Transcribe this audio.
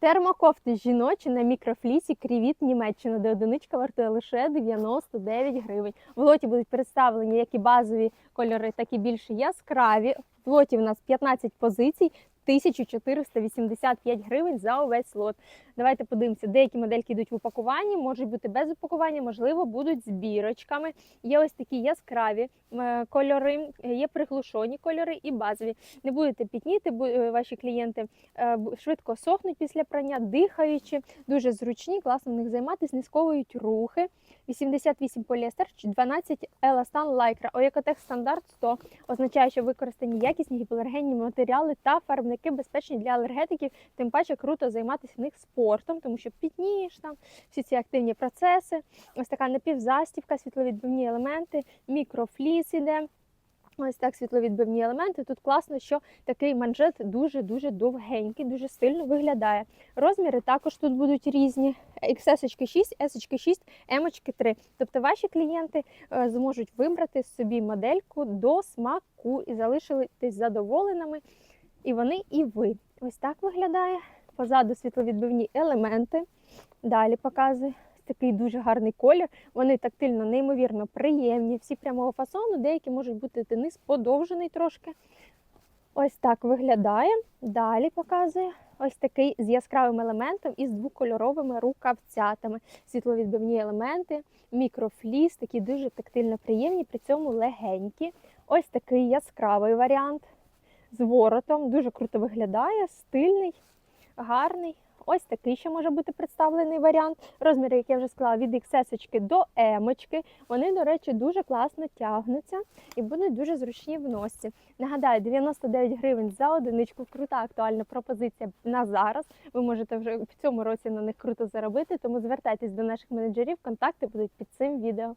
Термокофти жіночі на мікрофлісі Крівіт Німеччина, де одиничка вартує лише 99 гривень. В лоті будуть представлені як і базові кольори, так і більш яскраві. В лоті в нас 15 позицій. 1485 гривень за увесь лот. Давайте подивимося. Деякі модельки йдуть в упакуванні, можуть бути без упакування, можливо, будуть з бірочками. Є ось такі яскраві е, кольори, є приглушені кольори і базові. Не будете пітніти, е, ваші клієнти е, швидко сохнуть після прання, дихаючи, дуже зручні, класно в них займатися, не сковують рухи. 88 поліестер, 12 еластан лайкра. Оекотех стандарт 100 означає, що використані якісні гіпоалергенні матеріали та фарбники безпечні для алергетиків. Тим паче круто займатися в них спортом, тому що пітнієш там всі ці активні процеси. Ось така напівзастівка, світловідбивні елементи, мікрофліс іде. Ось так світловідбивні елементи. Тут класно, що такий манжет дуже-дуже довгенький, дуже стильно виглядає. Розміри також тут будуть різні. XS 6, S 6, M 3. Тобто ваші клієнти е, зможуть вибрати собі модельку до смаку і залишитись задоволеними. І вони, і ви. Ось так виглядає. Позаду світловідбивні елементи. Далі показую такий дуже гарний колір. Вони тактильно неймовірно приємні, всі прямого фасону, деякі можуть бути низ подовжений трошки. Ось так виглядає. Далі показую ось такий з яскравим елементом і з двокольоровими рукавцятами. Світловідбивні елементи, мікрофліс, такі дуже тактильно приємні, при цьому легенькі. Ось такий яскравий варіант з воротом. Дуже круто виглядає, стильний, гарний. Ось такий ще може бути представлений варіант. Розміри, як я вже сказала, від XS до M. Вони, до речі, дуже класно тягнуться і будуть дуже зручні в носі. Нагадаю, 99 гривень за одиничку. Крута актуальна пропозиція на зараз. Ви можете вже в цьому році на них круто заробити, тому звертайтесь до наших менеджерів. Контакти будуть під цим відео.